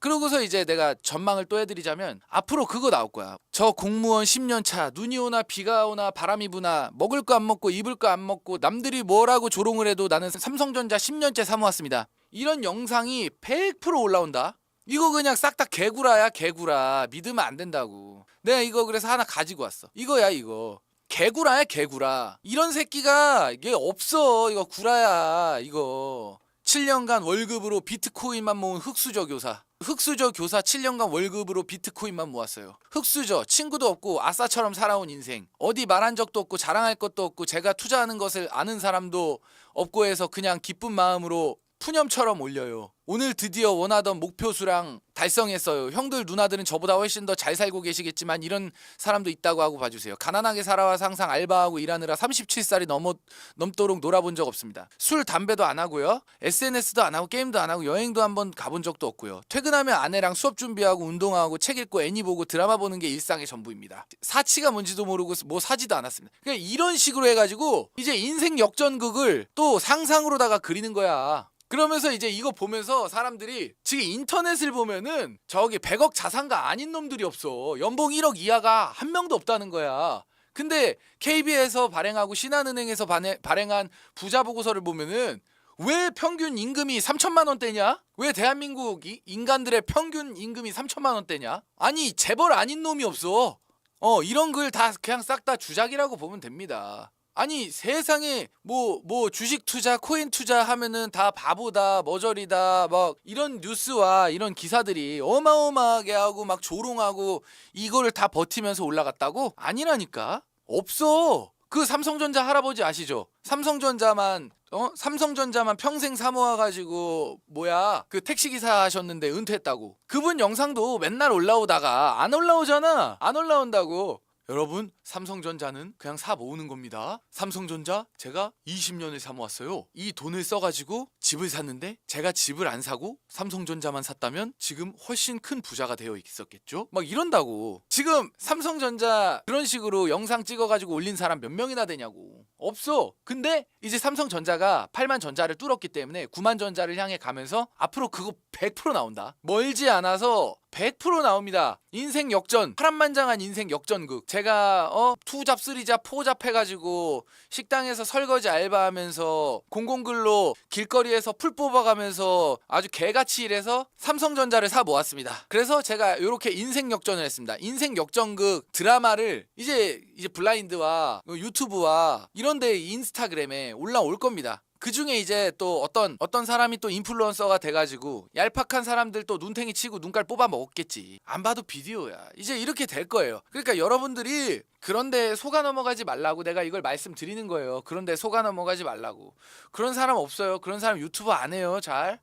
그러고서 이제 내가 전망을 또 해드리자면 앞으로 그거 나올 거야. 저 공무원 10년 차 눈이 오나 비가 오나 바람이 부나 먹을 거 안 먹고 입을 거 안 먹고 남들이 뭐라고 조롱을 해도 나는 삼성전자 10년째 사모았습니다. 이런 영상이 100% 올라온다. 이거 그냥 싹 다 개구라야 개구라 믿으면 안 된다고. 내가 이거 그래서 하나 가지고 왔어. 이거야 이거. 개구라야 개구라. 이런 새끼가 이게 없어. 이거 구라야 이거. 7년간 월급으로 비트코인만 모은 흑수저 교사. 흑수저 교사 7년간 월급으로 비트코인만 모았어요. 흑수저 친구도 없고 아싸처럼 살아온 인생. 어디 말한 적도 없고 자랑할 것도 없고 제가 투자하는 것을 아는 사람도 없고 해서 그냥 기쁜 마음으로 푸념처럼 올려요. 오늘 드디어 원하던 목표 수랑 달성했어요. 형들 누나들은 저보다 훨씬 더 잘 살고 계시겠지만 이런 사람도 있다고 하고 봐주세요. 가난하게 살아와서 항상 알바하고 일하느라 37살이 넘어 넘도록 놀아본 적 없습니다. 술 담배도 안 하고요. SNS도 안 하고 게임도 안 하고 여행도 한번 가본 적도 없고요. 퇴근하면 아내랑 수업 준비하고 운동하고 책 읽고 애니 보고 드라마 보는 게 일상의 전부입니다. 사치가 뭔지도 모르고 뭐 사지도 않았습니다. 그냥 이런 식으로 해가지고 이제 인생 역전극을 또 상상으로다가 그리는 거야. 그러면서 이제 이거 보면서 사람들이 지금 인터넷을 보면은 저기 100억 자산가 아닌 놈들이 없어. 연봉 1억 이하가 한 명도 없다는 거야. 근데 KB에서 발행하고 신한은행에서 발행, 발행한 부자 보고서를 보면은 왜 평균 임금이 3천만 원대냐? 왜 대한민국 이- 인간들의 평균 임금이 3천만 원대냐? 아니 재벌 아닌 놈이 없어. 어 이런 글 다 그냥 싹 다 주작이라고 보면 됩니다. 아니 세상에 뭐 뭐 주식 투자, 코인 투자 하면은 다 바보다, 머저리다, 막 이런 뉴스와 이런 기사들이 어마어마하게 하고 막 조롱하고 이거를 다 버티면서 올라갔다고? 아니라니까. 없어. 그 삼성전자 할아버지 아시죠? 삼성전자만 어 삼성전자만 평생 사모아 가지고 뭐야 그 택시 기사 하셨는데 은퇴했다고 그분 영상도 맨날 올라오다가 안 올라오잖아 안 올라온다고 여러분 삼성전자는 그냥 사 모으는 겁니다. 삼성전자 제가 20년을 사 모았어요. 이 돈을 써가지고 집을 샀는데 제가 집을 안 사고 삼성전자만 샀다면 지금 훨씬 큰 부자가 되어 있었겠죠? 막 이런다고. 지금 삼성전자 그런 식으로 영상 찍어가지고 올린 사람 몇 명이나 되냐고. 없어. 근데 이제 삼성전자가 8만 전자를 뚫었기 때문에 9만 전자를 향해 가면서 앞으로 그거 100% 나온다. 멀지 않아서 100% 나옵니다. 인생 역전, 파란만장한 인생 역전극. 제가 어 투잡, 쓰리잡, 포잡 해가지고 식당에서 설거지 알바하면서 공공글로 길거리에서 풀 뽑아가면서 아주 개같이 일해서 삼성전자를 사 모았습니다. 그래서 제가 이렇게 인생 역전을 했습니다. 인생 역전극 드라마를 이제 이제 블라인드와 유튜브와 이런데 인스타그램에 올라올 겁니다. 그 중에 이제 또 어떤 어떤 사람이 또 인플루언서가 돼가지고 얄팍한 사람들 또 눈탱이 치고 눈깔 뽑아 먹었겠지. 안 봐도 비디오야. 이제 이렇게 될 거예요. 그러니까 여러분들이 그런데 속아 넘어가지 말라고 내가 이걸 말씀드리는 거예요. 그런데 속아 넘어가지 말라고. 그런 사람 없어요. 그런 사람 유튜브 안 해요. 잘.